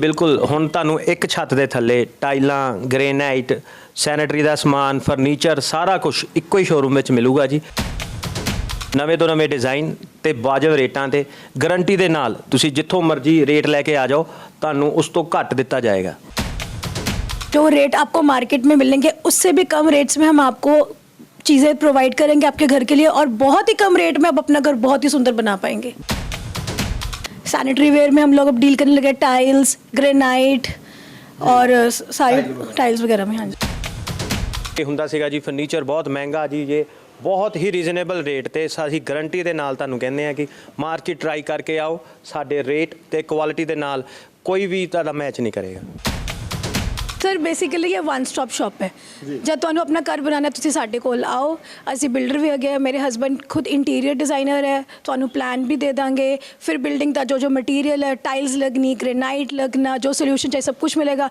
ਬਿਲਕੁਲ ਹੁਣ ਤੁਹਾਨੂੰ ਇੱਕ ਛੱਤ ਦੇ ਥੱਲੇ ਟਾਈਲਾਂ ਗ੍ਰੇਨਾਈਟ ਸੈਨੇਟਰੀ ਦਾ ਸਮਾਨ ਫਰਨੀਚਰ ਸਾਰਾ ਕੁਝ ਇੱਕੋ ਹੀ ਸ਼ੋਰੂਮ ਵਿੱਚ ਮਿਲੂਗਾ ਜੀ ਨਵੇਂ ਤੋਂ ਨਵੇਂ ਡਿਜ਼ਾਈਨ ਤੇ ਵਾਜਬ ਰੇਟਾਂ ਤੇ ਗਾਰੰਟੀ ਦੇ ਨਾਲ ਤੁਸੀਂ ਜਿੱਥੋਂ ਮਰਜ਼ੀ ਰੇਟ ਲੈ ਕੇ ਆ ਜਾਓ ਤੁਹਾਨੂੰ ਉਸ ਤੋਂ ਘੱਟ ਦਿੱਤਾ ਜਾਏਗਾ जो रेट आपको मार्केट में मिलेंगे उससे भी कम रेट्स में हम आपको चीज़ें प्रोवाइड करेंगे आपके घर के लिए और बहुत ही कम रेट में आप अपना घर बहुत ही सुंदर बना पाएंगे सैनिटरी वेयर में हम लोग अब डील करने लगे टाइल्स ग्रेनाइट और सारी टाइल्स वगैरह में हाँ जी ਇਹ ਹੁੰਦਾ ਸੀਗਾ ਜੀ ਫਰਨੀਚਰ ਬਹੁਤ ਮਹਿੰਗਾ ਜੀ ਜੇ ਬਹੁਤ ਹੀ ਰੀਜ਼ਨੇਬਲ ਰੇਟ ਤੇ ਸ- ਅਸੀਂ ਗਾਰੰਟੀ ਦੇ ਨਾਲ ਤੁਹਾਨੂੰ ਕਹਿੰਦੇ ਆ ਕਿ ਮਾਰਕੀਟ ਟਰਾਈ ਕਰਕੇ ਆਓ ਸਾਡੇ ਰੇਟ ਤੇ ਕੁਆਲਿਟੀ ਦੇ ਨਾਲ ਕੋਈ ਵੀ ਤੁਹਾਡਾ ਮੈਚ ਨਹੀਂ ਕਰੇਗਾ ਸਰ ਬੇਸਿਕਲੀ ਇਹ ਵਨ ਸਟਾਪ ਸ਼ਾਪ ਹੈ। ਜਦ ਤੁਹਾਨੂੰ ਆਪਣਾ ਘਰ ਬਣਾਉਣਾ ਤੁਸੀਂ ਸਾਡੇ ਕੋਲ ਆਓ। ਅਸੀਂ ਬਿਲਡਰ ਵੀ ਹੈਗੇ ਮੇਰੇ ਹਸਬੰਡ ਖੁਦ ਇੰਟੀਰੀਅਰ ਡਿਜ਼ਾਈਨਰ ਹੈ ਤੁਹਾਨੂੰ ਪਲਾਨ ਵੀ ਦੇ ਦਾਂਗੇ। ਫਿਰ ਬਿਲਡਿੰਗ ਦਾ ਜੋ ਜੋ ਮਟੀਰੀਅਲ ਹੈ ਟਾਈਲਸ ਲੱਗਣੀ ਗ੍ਰੇਨਾਈਟ ਲੱਗਣਾ ਜੋ ਸੋਲੂਸ਼ਨ ਚਾਹੀਏ ਸਭ ਕੁਝ ਮਿਲੇਗਾ।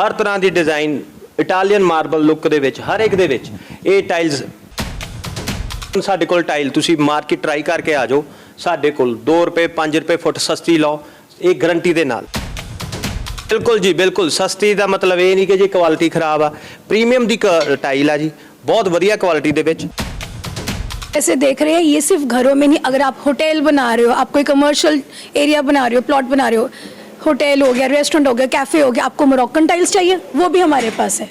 ਹਰ ਤਰ੍ਹਾਂ ਦੀ ਡਿਜ਼ਾਈਨ ਇਟਾਲੀਅਨ ਮਾਰਬਲ ਲੁੱਕ ਦੇ ਵਿੱਚ ਹਰ ਇੱਕ ਦੇ ਵਿੱਚ ਇਹ ਟਾਈਲਸ ਸਾਡੇ ਕੋਲ ਟਾਈਲ ਤੁਸੀਂ ਮਾਰਕੀਟ ਟਰਾਈ ਕਰਕੇ ਆ ਜਾਓ। ਸਾਡੇ ਕੋਲ 2 ਰੁਪਏ 5 ਰੁਪਏ ਫੁੱਟ ਸਸਤੀ ਲਓ ਇਹ ਗਾਰੰਟੀ ਦੇ ਨਾਲ। ਬਿਲਕੁਲ ਜੀ ਬਿਲਕੁਲ ਸਸਤੀ ਦਾ ਮਤਲਬ ਇਹ ਨਹੀਂ ਕਿ ਜੀ ਕੁਆਲਿਟੀ ਖਰਾਬ ਆ ਪ੍ਰੀਮੀਅਮ ਦੀ ਕ- ਟਾਈਲ ਆ ਜੀ ਬਹੁਤ ਵਧੀਆ ਕੁਆਲਿਟੀ ਦੇ ਵਿੱਚ ऐसे देख रहे हैं ये सिर्फ घरों में नहीं अगर आप होटल बना रहे हो आप कोई कमर्शियल एरिया बना रहे हो प्लॉट बना रहे हो होटल हो गया रेस्टोरेंट हो गया कैफे हो गया आपको मोरक्कन टाइल्स चाहिए वो भी हमारे पास है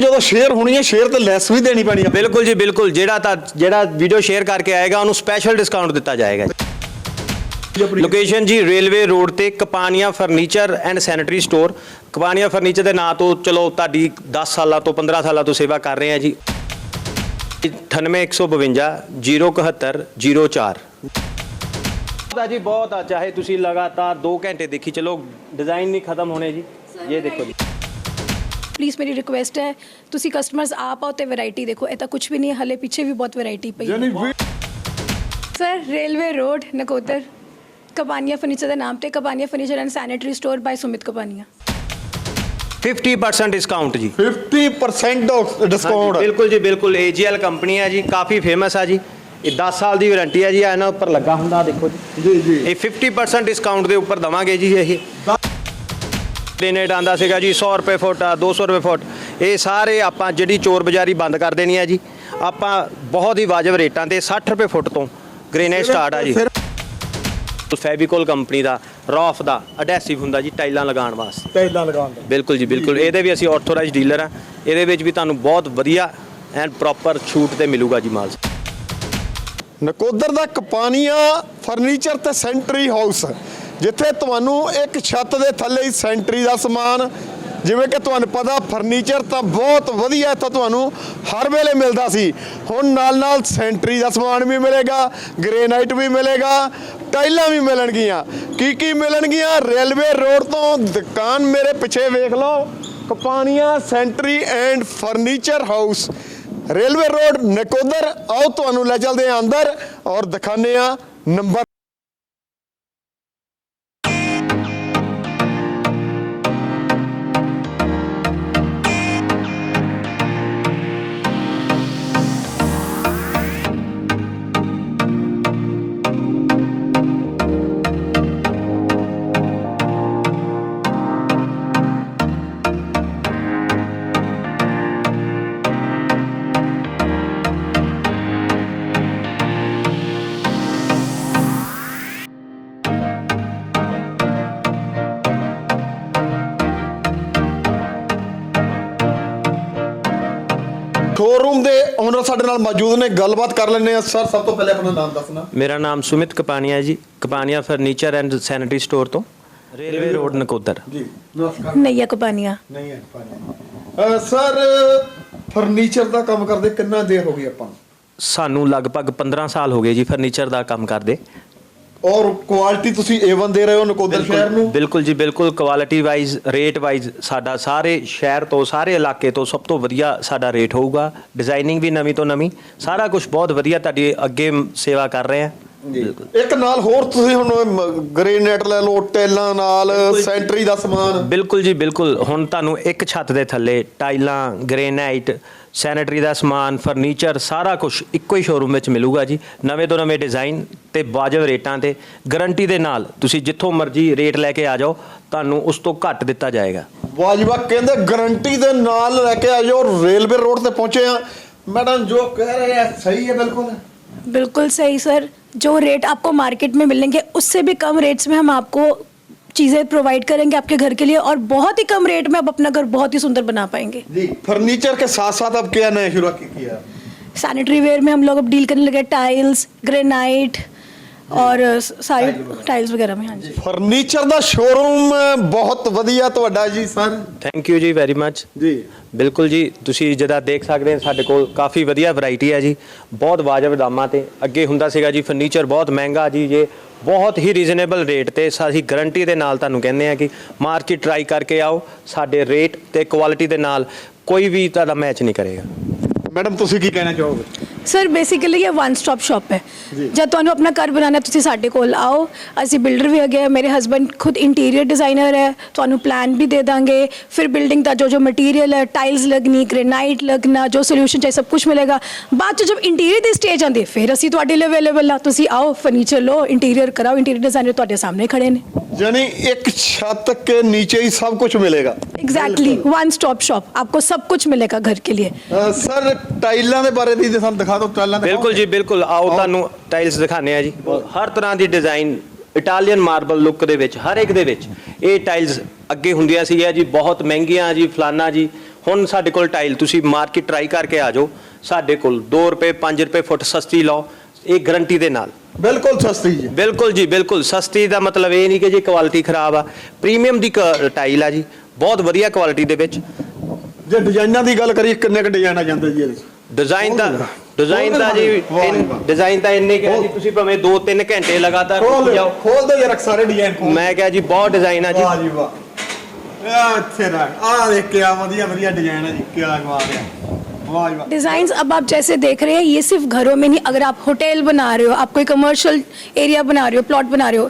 ਜਦੋਂ ਸ਼ੇਅਰ ਹੋਣੀ ਹੈ ਸ਼ੇਅਰ ਤੇ ਲੈਸ ਵੀ ਦੇਣੀ ਪੈਣੀ ਆ ਬਿਲਕੁਲ ਜੀ ਬਿਲਕੁਲ ਜਿਹੜਾ ਤਾਂ ਜਿਹੜਾ ਵੀਡੀਓ ਸ਼ੇਅਰ ਕਰਕੇ ਆਏਗਾ ਉਹਨੂੰ ਸਪੈਸ਼ਲ ਡਿਸਕਾਊਂਟ ਦਿੱਤਾ ਜਾਏਗਾ ਲੋਕੇਸ਼ਨ ਜੀ ਰੇਲਵੇ ਰੋਡ ਤੇ Kapania furniture and sanitary store Kapania furniture ਦੇ ਨਾਂ ਤੋਂ ਚਲੋ ਤੁਹਾਡੀ 10 ਸਾਲਾਂ ਤੋਂ 15 ਸਾਲਾਂ ਤੋਂ ਸੇਵਾ ਕਰ ਰਹੇ ਆ ਜੀ। 98152 071 04 ਦਾ ਜੀ ਬਹੁਤ ਆ ਚਾਹੇ ਤੁਸੀਂ ਲਗਾਤਾਰ 2 ਘੰਟੇ ਦੇਖੀ ਚਲੋ ਡਿਜ਼ਾਈਨ ਨਹੀਂ ਖਤਮ ਹੋਣੇ ਜੀ। ਇਹ ਦੇਖੋ ਜੀ। ਪਲੀਜ਼ ਮੇਰੀ ਰਿਕੁਐਸਟ ਹੈ ਤੁਸੀਂ ਕਸਟਮਰਸ ਆਪ ਆਓ ਤੇ ਵੈਰਾਈਟੀ ਦੇਖੋ। ਇਹ ਤਾਂ ਕੁਝ ਵੀ ਨਹੀਂ ਹਲੇ ਪਿੱਛੇ ਵੀ ਬਹੁਤ ਵੈਰਾਈਟੀ ਪਈ ਹੈ। Sir railway road Nakodar. Kabania furniture ਦੇ ਨਾਮ ਤੇ Kabania furniture and sanitary store by Sumit Kabania. 50% discount ਜੀ। 50% ਹਾਂਜੀ, ਡਿਸਕਾਊਂਟ ਬਿਲਕੁਲ ਜੀ ਬਿਲਕੁਲ। AGL ਕੰਪਨੀ ਹੈ ਜੀ ਕਾਫੀ ਫੇਮਸ ਆ ਜੀ। ਇਹ 10 ਸਾਲ ਦੀ ਵਾਰੰਟੀ ਹੈ ਜੀ ਆ ਇਹਨਾਂ ਉੱਪਰ ਲੱਗਾ ਹੁੰਦਾ ਦੇਖੋ ਜੀ। ਜੀ ਜੀ। ਇਹ 50% ਡਿਸਕਾਊਂਟ ਦੇ ਉੱਪਰ ਦਵਾਂਗੇ ਜੀ ਇਹ। ਡੇਨੇਟ ਆਂਦਾ ਸੀਗਾ ਜੀ 100 ਰੁਪਏ ਫੁੱਟ ਆ 200 ਰੁਪਏ ਫੁੱਟ। ਇਹ ਸਾਰੇ ਆਪਾਂ ਜਿਹੜੀ ਚੋਰ ਬਾਜ਼ਾਰੀ ਬੰਦ ਕਰ ਦੇਣੀ ਹੈ ਜੀ ਆਪਾਂ ਬਹੁਤ ਹੀ ਵਾਜਬ ਰੇਟਾਂ ਤੇ 60 ਰੁਪਏ ਫੁੱਟ ਤੋਂ ਗ੍ਰੇਨਾਈਟ ਸਟਾਰਟ ਆ ਜੀ। ਫੈਬੀਕੋਲ ਕੰਪਨੀ ਦਾ ਰੌਫ ਦਾ ਅਡੈਸਿਵ ਹੁੰਦਾ ਜੀ ਟਾਈਲਾਂ ਲਗਾਉਣ ਵਾਸਤੇ। ਟੈਲਾਂ ਲਗਾਉਣ ਦਾ। ਬਿਲਕੁਲ ਜੀ ਬਿਲਕੁਲ। ਇਹਦੇ ਵੀ ਅਸੀਂ ਆਥੋਰਾਈਜ਼ ਡੀਲਰ ਆ ਇਹਦੇ ਵਿੱਚ ਵੀ ਤੁਹਾਨੂੰ ਬਹੁਤ ਵਧੀਆ ਐਂਡ ਪ੍ਰੋਪਰ ਛੂਟ ਤੇ ਮਿਲੂਗਾ ਜੀ ਮਾਲ। ਨਕੋਦਰ ਦਾ ਕਪਾਨੀਆ ਫਰਨੀਚਰ ਤੇ ਸੈਂਟਰੀ ਹਾਊਸ ਜਿੱਥੇ ਤੁਹਾਨੂੰ ਇੱਕ ਛੱਤ ਦੇ ਥੱਲੇ ਹੀ ਸੈਂਟਰੀ ਦਾ ਸਮਾਨ ਜਿਵੇਂ ਕਿ ਤੁਹਾਨੂੰ ਪਤਾ ਫਰਨੀਚਰ ਤਾਂ ਬਹੁਤ ਵਧੀਆ ਇੱਥੋਂ ਤੁਹਾਨੂੰ ਹਰ ਵੇਲੇ ਮਿਲਦਾ ਸੀ। ਹੁਣ ਨਾਲ ਨਾਲ ਸੈਂਟਰੀ ਦਾ ਸਮਾਨ ਵੀ ਮਿਲੇਗਾ, ਗ੍ਰੇਨਾਈਟ ਵੀ ਮਿਲੇਗਾ, ਟਾਈਲਾਂ ਵੀ ਮਿਲਣਗੀਆਂ। ਕੀ ਕੀ ਮਿਲਣਗੀਆਂ? ਰੇਲਵੇ ਰੋਡ ਤੋਂ ਦੁਕਾਨ ਮੇਰੇ ਪਿੱਛੇ ਵੇਖ ਲਓ। Kapania sanitary and furniture house. Railway road Nakodar. ਆਓ ਤੁਹਾਨੂੰ ਲੈ ਚੱਲਦੇ ਹਾਂ ਅੰਦਰ ਔਰ ਦਿਖਾਉਂਦੇ ਆ ਨੰਬਰ ਸ਼ੋਰੂਮ ਦੇ ਓਨਰ ਸਾਡੇ ਨਾਲ ਮੌਜੂਦ ਨੇ ਗੱਲਬਾਤ ਕਰ ਲੈਂਦੇ ਆ ਸਰ ਸਭ ਤੋਂ ਪਹਿਲੇ ਆਪਣਾ ਨਾਮ ਦੱਸਣਾ ਮੇਰਾ ਨਾਮ Sumit Kapania ji. Kapania furniture and sanitary store ਤੋਂ। Railway road Nakodar. ਜੀ ਨਮਸਕਾਰ। ਨਈਆ ਨਹੀਂ ਹੈ ਪਾਣੀ ਸਰ ਫਰਨੀਚਰ ਦਾ ਕੰਮ ਕਰਦੇ ਕਿੰਨਾ ਦੇਰ ਹੋ ਗਈ ਆਪਾਂ? ਨੂੰ? ਸਾਨੂੰ ਲਗਭਗ 15 ਸਾਲ ਹੋ ਗਏ ਜੀ ਫਰਨੀਚਰ ਦਾ ਕੰਮ ਕਰਦੇ। ਔਰ ਕੁਆਲਿਟੀ ਤੁਸੀਂ A1 ਦੇ ਰਹੇ ਹੋ ਨਕੋਦਰ ਸ਼ਹਿਰ ਨੂੰ? ਬਿਲਕੁਲ ਜੀ ਬਿਲਕੁਲ ਕੁਆਲਿਟੀ ਵਾਈਜ਼ ਰੇਟ ਵਾਈਜ਼ ਸਾਡਾ ਸਾਰੇ ਸ਼ਹਿਰ ਤੋਂ ਸਾਰੇ ਇਲਾਕੇ ਤੋਂ ਸਭ ਤੋਂ ਵਧੀਆ ਸਾਡਾ ਰੇਟ ਹੋਊਗਾ। ਡਿਜ਼ਾਈਨਿੰਗ ਵੀ ਨਵੀਂ ਤੋਂ ਨਵੀਂ ਸਾਰਾ ਕੁਝ ਬਹੁਤ ਵਧੀਆ ਤੁਹਾਡੀ ਅੱਗੇ ਸੇਵਾ ਕਰ ਰਹੇ ਬਿਲਕੁਲ। ਇੱਕ ਨਾਲ ਹੋਰ ਤੁਸੀਂ ਹੁਣ ਗ੍ਰੇਨੇਟ ਲੈ ਲਓ ਟੈਲਾਂ ਨਾਲ ਸੈਂਟਰੀ ਦਾ ਸਮਾਨ। ਬਿਲਕੁਲ ਜੀ ਬਿਲਕੁਲ। ਹੁਣ ਤੁਹਾਨੂੰ ਇੱਕ ਛੱਤ ਦੇ ਥੱਲੇ ਟਾਈਲਾਂ ਗ੍ਰੇਨਾਈਟ ਸੈਨੇਟਰੀ ਦਾ ਸਮਾਨ ਫਰਨੀਚਰ ਸਾਰਾ ਕੁਝ ਇੱਕੋ ਹੀ ਸ਼ੋਰੂਮ ਵਿੱਚ ਮਿਲੂਗਾ ਜੀ। ਨਵੇਂ ਤੋਂ ਨਵੇਂ ਡਿਜ਼ਾਈਨ ਤੇ ਵਾਜਬ ਰੇਟਾਂ ਤੇ ਗਾਰੰਟੀ ਦੇ ਨਾਲ ਤੁਸੀਂ ਜਿੱਥੋਂ ਮਰਜ਼ੀ ਰੇਟ ਲੈ ਕੇ ਆ ਜਾਓ ਤੁਹਾਨੂੰ ਉਸ ਤੋਂ ਘੱਟ ਦਿੱਤਾ ਜਾਏਗਾ। ਵਾਜਵਾ ਕਹਿੰਦੇ ਗਾਰੰਟੀ ਦੇ ਨਾਲ ਲੈ ਕੇ ਆਇਓ ਰੇਲਵੇ ਰੋਡ ਤੇ ਪਹੁੰਚੇ ਆ। ਮੈਡਮ ਜੋ ਕਹਿ ਰਹੇ ਆ ਸਹੀ ਹੈ ਬਿਲਕੁਲ? बिल्कुल सही सर जो रेट आपको मार्केट में मिलेंगे उससे भी कम रेट्स में हम आपको चीज़ें प्रोवाइड करेंगे आपके घर के लिए और बहुत ही कम रेट में आप अपना घर बहुत ही सुंदर बना पाएँगे। जी फर्नीचर के साथ साथ अब क्या नया शुरू किया? सैनिटरी वेयर में हम लोग अब डील करने लगे टाइल्स ग्रेनाइट ਔਰ ਸਾਰੀ ਟਾਈਲਸ ਵਗੈਰਾ ਮੈਂ ਹਾਂਜੀ। ਫਰਨੀਚਰ ਦਾ ਸ਼ੋਰੂਮ ਬਹੁਤ ਵਧੀਆ ਤੁਹਾਡਾ ਜੀ ਸਰ। ਥੈਂਕ ਯੂ ਜੀ ਵੈਰੀ ਮੱਚ ਜੀ। ਬਿਲਕੁਲ ਜੀ ਤੁਸੀਂ ਜਿਹੜਾ ਦੇਖ ਸਕਦੇ ਹੋ ਸਾਡੇ ਕੋਲ ਕਾਫੀ ਵਧੀਆ ਵੈਰਾਈਟੀ ਹੈ ਜੀ। ਬਹੁਤ ਵਾਜਬ ਦਾਮਾਂ ਤੇ। ਅੱਗੇ ਹੁੰਦਾ ਸੀਗਾ ਜੀ ਫਰਨੀਚਰ ਬਹੁਤ ਮਹਿੰਗਾ ਜੀ ਜੇ ਬਹੁਤ ਹੀ ਰੀਜ਼ਨੇਬਲ ਰੇਟ ਤੇ ਅਸੀਂ ਗਾਰੰਟੀ ਦੇ ਨਾਲ ਤੁਹਾਨੂੰ ਕਹਿੰਦੇ ਆ ਕਿ ਮਾਰਕੀਟ ਟਰਾਈ ਕਰਕੇ ਆਓ ਸਾਡੇ ਰੇਟ ਤੇ ਕੁਆਲਿਟੀ ਦੇ ਨਾਲ ਕੋਈ ਵੀ ਤੁਹਾਡਾ ਮੈਚ ਨਹੀਂ ਕਰੇਗਾ। ਮੈਡਮ ਤੁਸੀਂ ਕੀ ਕਹਿਣਾ ਚਾਹੋਗੇ? सर बेसिकली ये वन स्टॉप शॉप है। जब तो तुम अपना घर बनाना है तो साढ़े को आओ। असी बिल्डर भी है मेरे हस्बैंड खुद इंटीरियर डिज़ाइनर है तुम्हें प्लान भी दे देंगे। फिर बिल्डिंग का जो जो मटीरियल है टाइल्स लगनी ग्रेनाइट लगना जो सोल्यूशन चाहिए सब कुछ मिलेगा। बाद तो जब इंटीरियर की स्टेज आते फिर असी तो अवेलेबल हाँ तुम आओ फर्नीचर लो इंटीरियर कराओ। इंटीरियर डिज़ाइनर तुम्हारे सामने खड़े ने। यानी एक छत के नीचे ही सब कुछ मिलेगा। एग्जैक्टली वन स्टॉप शॉप आपको सब कुछ मिलेगा घर के लिए। सर टाइलों के बारे में दिखा ਦਿਓ ਟਾਈਲਾਂ ਦਿਖਾਓ। ਬਿਲਕੁਲ ਜੀ ਬਿਲਕੁਲ। ਆਓ ਤੁਹਾਨੂੰ ਟਾਈਲਸ ਦਿਖਾਣੇ ਆ ਜੀ। ਹਰ ਤਰ੍ਹਾਂ ਦੀ ਡਿਜ਼ਾਈਨ ਇਟਾਲੀਅਨ ਮਾਰਬਲ ਲੁੱਕ ਦੇ ਵਿੱਚ ਹਰ ਇੱਕ ਦੇ ਵਿੱਚ ਇਹ ਟਾਈਲਸ ਅੱਗੇ ਹੁੰਦੀਆਂ ਸੀਗੀਆਂ ਜੀ ਬਹੁਤ ਮਹਿੰਗੀਆਂ ਜੀ ਫਲਾਨਾ ਜੀ। ਹੁਣ ਸਾਡੇ ਕੋਲ ਟਾਈਲ ਤੁਸੀਂ ਮਾਰਕੀਟ ਟਰਾਈ ਕਰਕੇ ਆ ਜਾਓ। ਸਾਡੇ ਕੋਲ 2 ਰੁਪਏ 5 ਰੁਪਏ ਫੁੱਟ ਸਸਤੀ ਲਓ ਇਹ ਗਾਰੰਟੀ ਦੇ ਨਾਲ। ਬਿਲਕੁਲ ਸਸਤੀ ਜੀ। ਬਿਲਕੁਲ ਜੀ ਬਿਲਕੁਲ। ਸਸਤੀ ਦਾ ਮਤਲਬ ਇਹ ਨਹੀਂ ਕਿ ਜੀ ਕੁਆਲਿਟੀ ਖਰਾਬ ਆ। ਪ੍ਰੀਮੀਅਮ ਦੀ ਟਾਈਲ ਆ ਜੀ। ਬਹੁਤ ਵਧੀਆ ਕੁਆਲਿਟੀ ਦੇ ਵਿੱਚ। ਜੇ ਡਿਜ਼ਾਈਨਾਂ ਦੀ ਗੱਲ ਕਰੀਏ ਕਿੰਨੇ ਕ ਡਿਜ਼ਾਈਨ ਆ ਜਾਂਦੇ ਜੀ ਇਹਦੇ? ਡਿਜ਼ਾਈਨ ਬਹੁਤ ਡਿਜ਼ਾਈਨ ਤਾਂ ਜੀ ਵਾਹ ਜੀ ਵਾਹ। ਡਿਜ਼ਾਈਨ ਤਾਂ ਇੰਨੇ ਕਿ ਆ ਜੀ ਤੁਸੀਂ ਭਾਵੇਂ 2-3 ਘੰਟੇ ਲਗਾਤਾਰ ਖੋਲ ਜਾਓ ਖੋਲ ਦੇ ਜਰਾ ਸਾਰੇ ਡਿਜ਼ਾਈਨ ਖੋਲ ਮੈਂ ਕਿਹਾ ਜੀ ਬਹੁਤ ਡਿਜ਼ਾਈਨ ਆ ਜੀ ਵਾਹ ਜੀ ਵਾਹ ਇਹ ਇੱਥੇ ਦਾ ਆ ਦੇਖ ਕੇ ਆ ਵਧੀਆ ਵਧੀਆ ਡਿਜ਼ਾਈਨ ਹੈ ਜੀ ਕੀ ਬਾਤ ਹੈ ਵਾਹ ਜੀ ਵਾਹ डिजाइन अब आप जैसे देख रहे हैं ये सिर्फ घरों में नहीं अगर आप होटल बना रहे हो आप कोई कमर्शियल एरिया बना रहे हो प्लॉट बना रहे हो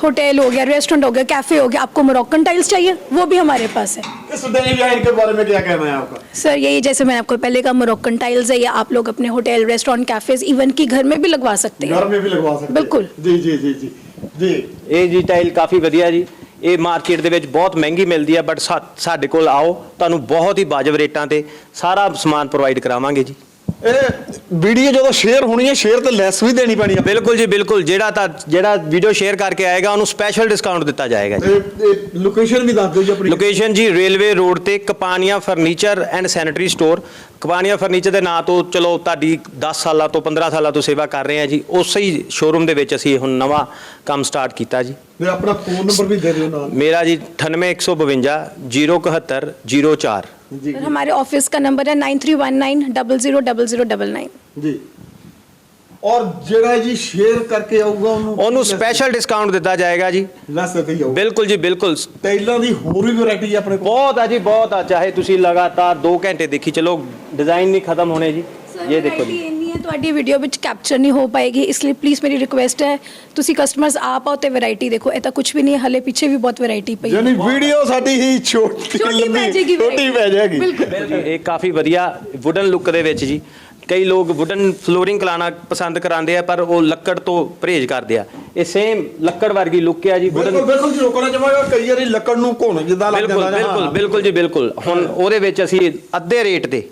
होटल हो गया रेस्टोरेंट हो गया कैफे हो गया आपको मोरक्कन टाइल्स चाहिए वो भी हमारे पास है इस डिजाइन के बारे में क्या कहना है आपका सर यही जैसे मैंने आपको पहले कहा मोरक्कन टाइल्स है या आप लोग अपने होटल रेस्टोरेंट कैफेज इवन की घर में भी लगवा सकते हैं घर में भी लगवा सकते हैं। बिल्कुल। जी जी जी जी जी ਇਹ ਜੀ ਟਾਈਲ ਕਾਫੀ ਵਧੀਆ ਜੀ ਇਹ ਮਾਰਕੀਟ ਦੇ ਵਿੱਚ ਬਹੁਤ ਮਹਿੰਗੀ ਮਿਲਦੀ ਹੈ ਬਟ ਸਾਡੇ ਕੋਲ ਆਓ ਤੁਹਾਨੂੰ ਬਹੁਤ ਹੀ ਵਾਜਬ ਰੇਟਾਂ ਤੇ ਸਾਰਾ ਸਮਾਨ ਪ੍ਰੋਵਾਈਡ ਕਰਾਵਾਂਗੇ ਜੀ ਇਹ ਵੀਡੀਓ ਜਦੋਂ ਸ਼ੇਅਰ ਹੋਣੀ ਹੈ ਸ਼ੇਅਰ ਤੇ ਲੈਸ ਵੀ ਦੇਣੀ ਪੈਣੀ ਹੈ ਬਿਲਕੁਲ ਜੀ ਬਿਲਕੁਲ। ਜਿਹੜਾ ਤਾਂ ਜਿਹੜਾ ਵੀਡੀਓ ਸ਼ੇਅਰ ਕਰਕੇ ਆਏਗਾ ਉਹਨੂੰ ਸਪੈਸ਼ਲ ਡਿਸਕਾਊਂਟ ਦਿੱਤਾ ਜਾਏਗਾ ਜੀ। ਤੇ ਲੋਕੇਸ਼ਨ ਵੀ ਦੱਸ ਦਿਓ ਜੀ ਆਪਣੀ। ਲੋਕੇਸ਼ਨ ਜੀ ਰੇਲਵੇ ਰੋਡ ਤੇ Kapania furniture and sanitary store Kapania furniture ਦੇ ਨਾਂ ਤੋਂ ਚਲੋ ਤੁਹਾਡੀ 10 ਸਾਲਾਂ ਤੋਂ 15 ਸਾਲਾਂ ਤੋਂ ਸੇਵਾ ਕਰ ਰਹੇ ਹਾਂ ਜੀ। ਉਸੇ ਹੀ ਸ਼ੋਰੂਮ ਦੇ ਵਿੱਚ ਅਸੀਂ ਹੁਣ ਨਵਾਂ ਕੰਮ ਸਟਾਰਟ ਕੀਤਾ ਜੀ। ਤੇ ਆਪਣਾ ਫੋਨ ਨੰਬਰ ਵੀ ਦੇ ਦਿਓ ਨਾਲ। ਮੇਰਾ ਜੀ 9815 071 04 ਜੀ सर हमारे ऑफिस का नंबर है nine three one nine double zero double zero double nine ਜੀ ਔਰ ਜਿਹੜਾ ਜੀ ਸ਼ੇਅਰ ਕਰਕੇ ਆਊਗਾ ਉਹਨੂੰ ਉਹਨੂੰ ਸਪੈਸ਼ਲ ਡਿਸਕਾਊਂਟ ਦਿੱਤਾ ਜਾਏਗਾ ਜੀ ਲੈਸ ਤੇ ਹੀ ਆਊਗਾ ਬਿਲਕੁਲ ਜੀ ਬਿਲਕੁਲ ਟਾਈਲਾਂ ਦੀ ਹੋਰ ਵੀ ਵੈਰਾਈਟੀ ਆਪਣੇ ਕੋਲ ਬਹੁਤ ਆ ਜੀ ਬਹੁਤ ਆ ਚਾਹੇ ਤੁਸੀਂ ਲਗਾਤਾਰ 2 ਘੰਟੇ ਦੇਖੀ ਚਲੋ ਡਿਜ਼ਾਈਨ ਨਹੀਂ ਖਤਮ ਹੋਣੇ ਜੀ ਇਹ ਦੇਖੋ ਜੀ ਇੰਨੀ ਹੈ ਤੁਹਾਡੀ ਵੀਡੀਓ ਵਿੱਚ ਕੈਪਚਰ ਨਹੀਂ ਹੋ ਪਾਏਗੀ ਇਸ ਲਈ ਪਲੀਜ਼ ਮੇਰੀ ਰਿਕੁਐਸਟ ਹੈ ਤੁਸੀਂ ਕਸਟਮਰਸ ਆ ਪਾਓ ਤੇ ਵੈਰਾਈਟੀ ਦੇਖੋ ਇਹ ਤਾਂ ਕੁਝ ਵੀ ਨਹੀਂ ਹੈ ਹਲੇ ਪਿੱਛੇ ਵੀ ਬਹੁਤ ਵੈਰਾਈਟੀ ਪਈ ਹੈ। ਯਾਨੀ ਵੀਡੀਓ ਸਾਡੀ ਹੀ ਛੋਟੀ ਛੋਟੀ ਪੈ ਜਾਏਗੀ ਛੋਟੀ। ਪੈ ਜਾਏਗੀ। ਬਿਲਕੁਲ। ਇਹ ਕਾਫੀ ਵਧੀਆ ਵੁਡਨ ਲੁੱਕ ਦੇ ਵਿੱਚ ਜੀ। ਕਈ ਲੋਕ ਵੁਡਨ ਫਲੋਰਿੰਗ ਕਰਾਉਣਾ ਪਸੰਦ ਕਰਾਉਂਦੇ ਆ ਪਰ ਉਹ ਲੱਕੜ ਤੋਂ ਪਰਹੇਜ਼ ਕਰਦੇ ਆ। ਇਹ ਸੇਮ ਲੱਕੜ ਵਰਗੀ ਲੁੱਕ ਆ ਜੀ ਬਿਲਕੁਲ ਵੁਡਨ ਬਿਲਕੁਲ ਜੀ ਰੋਕਣਾ ਚਾਹਾਂਗਾ ਕਈ ਵਾਰੀ ਲੱਕੜ ਨੂੰ ਘੁਣ ਜਿੱਦਾਂ ਲੱਗ ਬਿਲਕੁਲ ਜਾਂਦਾ। ਬਿਲਕੁਲ ਬਿਲਕੁਲ ਜੀ ਬਿਲਕੁਲ। ਹੁਣ ਉਹਦੇ ਵਿੱਚ ਅਸੀਂ ਅੱਧੇ ਰੇਟ ਤੇ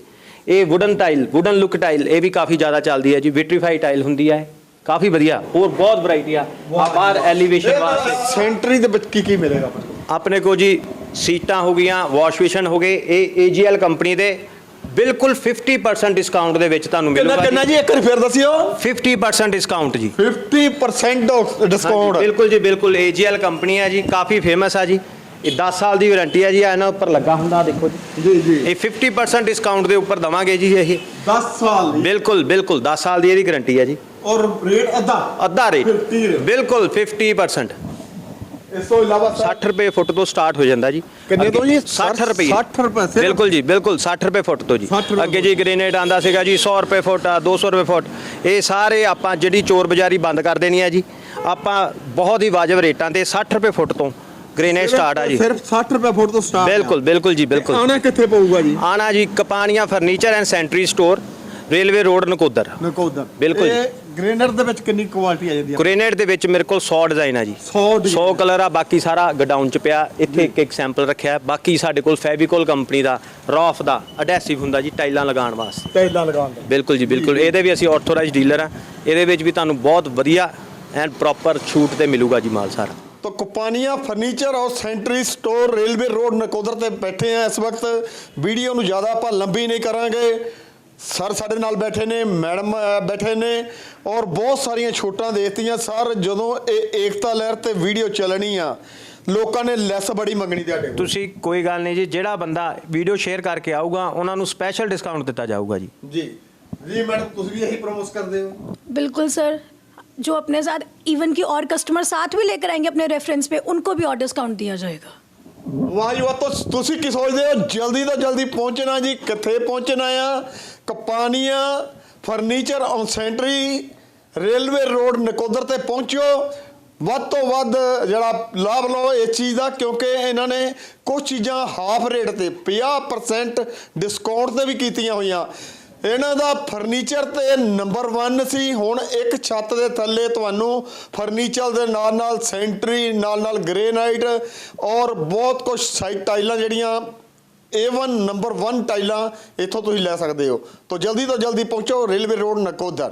ਇਹ wooden tile wooden look tile ਇਹ ਵੀ ਕਾਫੀ ਜ਼ਿਆਦਾ ਚੱਲਦੀ ਹੈ ਜੀ ਵਿਟਰੀਫਾਈ ਟਾਈਲ ਹੁੰਦੀ ਹੈ ਕਾਫੀ ਵਧੀਆ ਹੋਰ ਬਹੁਤ ਵੈਰਾਈਟੀ ਆ ਆ ਬਾਹਰ ਐਲੀਵੇਸ਼ਨ ਵਾਸਤੇ। ਸੈਂਟਰੀ ਦੇ ਵਿੱਚ ਕੀ ਕੀ ਮਿਲੇਗਾ ਆਪਣੇ ਕੋਲ? ਆਪਣੇ ਕੋ ਜੀ ਸੀਟਾਂ ਹੋ ਗਈਆਂ ਵਾਸ਼ ਬੇਸ਼ਨ ਹੋ ਗਏ ਇਹ AGL ਕੰਪਨੀ ਦੇ ਬਿਲਕੁਲ 50% ਡਿਸਕਾਊਂਟ ਦੇ ਵਿੱਚ ਤੁਹਾਨੂੰ ਕਿੰਨਾ ਮਿਲੂਗਾ ਕਿੰਨਾ ਜੀ? ਇੱਕ ਵਾਰ ਫਿਰ ਦੱਸਿਓ। 50% ਡਿਸਕਾਊਂਟ ਜੀ। 50% ਹਾਂਜੀ, ਡਿਸਕਾਊਂਟ ਬਿਲਕੁਲ ਜੀ ਬਿਲਕੁਲ AGL ਕੰਪਨੀ ਹੈ ਜੀ ਕਾਫੀ ਫੇਮਸ ਆ ਜੀ। ਇਹ 10 ਸਾਲ ਦੀ ਵਾਰੰਟੀ ਹੈ ਜੀ ਇਹਨਾਂ ਉੱਪਰ ਲੱਗਾ ਹੁੰਦਾ ਦੇਖੋ ਜੀ। ਜੀ ਇਹ 50% ਡਿਸਕਾਊਂਟ ਦੇ ਉੱਪਰ ਦਵਾਂਗੇ ਜੀ ਇਹ। 10 ਸਾਲ ਦੀ? ਬਿਲਕੁਲ ਬਿਲਕੁਲ 10 ਸਾਲ ਦੀ ਇਹਦੀ ਗਾਰੰਟੀ ਹੈ ਜੀ। ਔਰ ਰੇਟ ਅੱਧਾ? ਅੱਧਾ ਰੇਟ 50 ਬਿਲਕੁਲ 50% ਇਸ ਤੋਂ ਇਲਾਵਾ 60 ਰੁਪਏ ਫੁੱਟ ਤੋਂ ਸਟਾਰਟ ਹੋ ਜਾਂਦਾ ਜੀ। ਕਿੰਨੇ ਤੋਂ ਜੀ? 60 ਰੁਪਏ। 60 ਰੁਪਏ? ਬਿਲਕੁਲ ਜੀ ਬਿਲਕੁਲ 60 ਰੁਪਏ ਫੁੱਟ ਤੋਂ ਜੀ। 60 ਰੁਪਏ ਅੱਗੇ ਜੀ ਗ੍ਰੇਨੇਡ ਆਂਦਾ ਸੀਗਾ ਜੀ 100 ਰੁਪਏ ਫੁੱਟ ਆ 200 ਰੁਪਏ ਫੁੱਟ। ਇਹ ਸਾਰੇ ਆਪਾਂ ਜਿਹੜੀ ਚੋਰ ਬਾਜ਼ਾਰੀ ਬੰਦ ਕਰ ਦੇਣੀ ਹੈ ਜੀ। ਆਪਾਂ ਬਹੁਤ ਹੀ ਵਾਜਬ ਰੇਟਾਂ ਤੇ 60 ਰੁਪਏ ਫੁੱਟ ਤੋਂ ਗ੍ਰੇਨੇਡ ਸਟਾਰਟ ਆ ਜੀ। ਸਿਰਫ 60 ਰੁਪਏ ਫੁੱਟ ਤੋਂ ਸਟਾਰਟ ਬਿਲਕੁਲ ਬਿਲਕੁਲ ਜੀ ਬਿਲਕੁਲ। ਆਣਾ ਕਿੱਥੇ ਪਊਗਾ ਜੀ? ਆਣਾ ਜੀ Kapania furniture and sanitary store railway road Nakodar. Nakodar. ਬਿਲਕੁਲ ਗ੍ਰੇਨਰ ਦੇ ਵਿੱਚ ਕਿੰਨੀ ਕੁਆਲਿਟੀ ਆ ਜਾਂਦੀ ਆ? ਗ੍ਰੇਨੇਡ ਦੇ ਵਿੱਚ ਮੇਰੇ ਕੋਲ 100 ਡਿਜ਼ਾਈਨ ਆ ਜੀ। 100 100 ਕਲਰ ਆ ਬਾਕੀ ਸਾਰਾ ਗਡਾਊਨ ਚ ਪਿਆ। ਇੱਥੇ ਇੱਕ ਇੱਕ ਸੈਂਪਲ ਰੱਖਿਆ। ਹੈ। ਬਾਕੀ ਸਾਡੇ ਕੋਲ ਫੈਵੀਕੋਲ ਕੰਪਨੀ ਦਾ ਰੌਫ ਦਾ ਅਡੈਸਿਵ ਹੁੰਦਾ ਜੀ ਟਾਈਲਾਂ ਲਗਾਉਣ ਵਾਸਤੇ। ਟੈਲਾਂ ਲਗਾਉਣ ਦਾ। ਬਿਲਕੁਲ ਜੀ ਬਿਲਕੁਲ। ਇਹਦੇ ਵੀ ਅਸੀਂ ਆਥੋਰਾਈਜ਼ਡ ਡੀਲਰ ਆ। ਇਹਦੇ ਵਿੱਚ ਵੀ ਤੁਹਾਨੂੰ ਬਹੁਤ ਵਧੀਆ ਐਂਡ ਪ੍ਰੋਪਰ ਛੂਟ ਤੇ ਮਿਲੂਗਾ ਜੀ ਮਾਲ ਸਾਰਾ। तो ਕੁਪਾਨੀਆਂ ਫਰਨੀਚਰ ਔਰ sanitary store railway road Nakodar ਤੇ ਬੈਠੇ ਆ ਇਸ ਵਕਤ ਵੀਡੀਓ ਨੂੰ ਜ਼ਿਆਦਾ ਆਪਾਂ ਲੰਬੀ ਨਹੀਂ ਕਰਾਂਗੇ ਸਰ ਸਾਡੇ ਨਾਲ ਬੈਠੇ ਨੇ ਮੈਡਮ ਅਹ, ਬੈਠੇ ਨੇ ਔਰ ਬਹੁਤ ਸਾਰੀਆਂ ਛੋਟਾਂ ਦੇਤੀਆਂ ਸਰ ਜਦੋਂ ਇਹ ਏਕਤਾ ਲਹਿਰ ਤੇ ਵੀਡੀਓ ਚੱਲਣੀ ਆ ਲੋਕਾਂ ਨੇ ਲੈਸ ਬੜੀ ਮੰਗਣੀ ਤੁਹਾਡੇ ਕੋਲ ਤੁਸੀਂ ਕੋਈ ਗੱਲ ਨਹੀਂ ਜੀ ਜਿਹੜਾ ਬੰਦਾ ਵੀਡੀਓ ਸ਼ੇਅਰ ਕਰਕੇ ਆਊਗਾ ਉਹਨਾਂ ਨੂੰ ਸਪੈਸ਼ਲ ਡਿਸਕਾਊਂਟ ਦਿੱਤਾ ਜਾਊਗਾ ਜੀ ਜੀ ਜੀ ਮੈਡਮ ਤੁਸੀਂ ਵੀ ਇਹੀ ਪ੍ਰਮੋਟ ਕਰਦੇ ਹੋ बिल्कुल सर जो अपने साथ इवन की और कस्टमर साथ भी लेकर आएंगे अपने रेफरेंस पे उनको भी और डिस्काउंट दिया जाएगा ਵਾਹ ਜੀ ਵਾਹ ਤਾਂ ਤੁਸੀਂ ਕੀ ਸੋਚਦੇ ਹੋ ਜਲਦੀ ਤੋਂ ਜਲਦੀ ਪਹੁੰਚਣਾ ਜੀ ਕਿੱਥੇ ਪਹੁੰਚਣਾ ਆ ਕਪਾਨੀਆਂ furniture on sanitary railway road Nakodar ਤੇ ਪਹੁੰਚੋ ਵੱਧ ਤੋਂ ਵੱਧ ਜਿਹੜਾ ਲਾਭ ਲਓ ਇਸ ਚੀਜ਼ ਦਾ ਕਿਉਂਕਿ ਇਹਨਾਂ ਨੇ ਕੁਝ ਚੀਜ਼ਾਂ ਹਾਫ ਰੇਟ ਤੇ 50% ਡਿਸਕਾਊਂਟ ਤੇ ਵੀ ਕੀਤੀਆਂ ਹੋਈਆਂ ਇਹਨਾਂ ਦਾ ਫਰਨੀਚਰ ਤੇ ਨੰਬਰ 1 ਸੀ। ਹੁਣ ਇੱਕ ਛੱਤ ਦੇ ਥੱਲੇ ਤੁਹਾਨੂੰ ਫਰਨੀਚਰ ਦੇ ਨਾਲ ਨਾਲ ਸੈਂਟਰੀ ਨਾਲ ਨਾਲ ਗ੍ਰੇਨਾਈਟ ਔਰ ਬਹੁਤ ਕੁਝ ਸਾਈਡ ਟਾਈਲਾਂ ਜਿਹੜੀਆਂ A1 ਨੰਬਰ 1 ਟਾਈਲਾਂ ਇੱਥੋਂ ਤੁਸੀਂ ਲੈ ਸਕਦੇ ਹੋ। ਤਾਂ ਜਲਦੀ ਤੋਂ ਜਲਦੀ ਪਹੁੰਚੋ ਰੇਲਵੇ ਰੋਡ ਨਕੋਦਰ।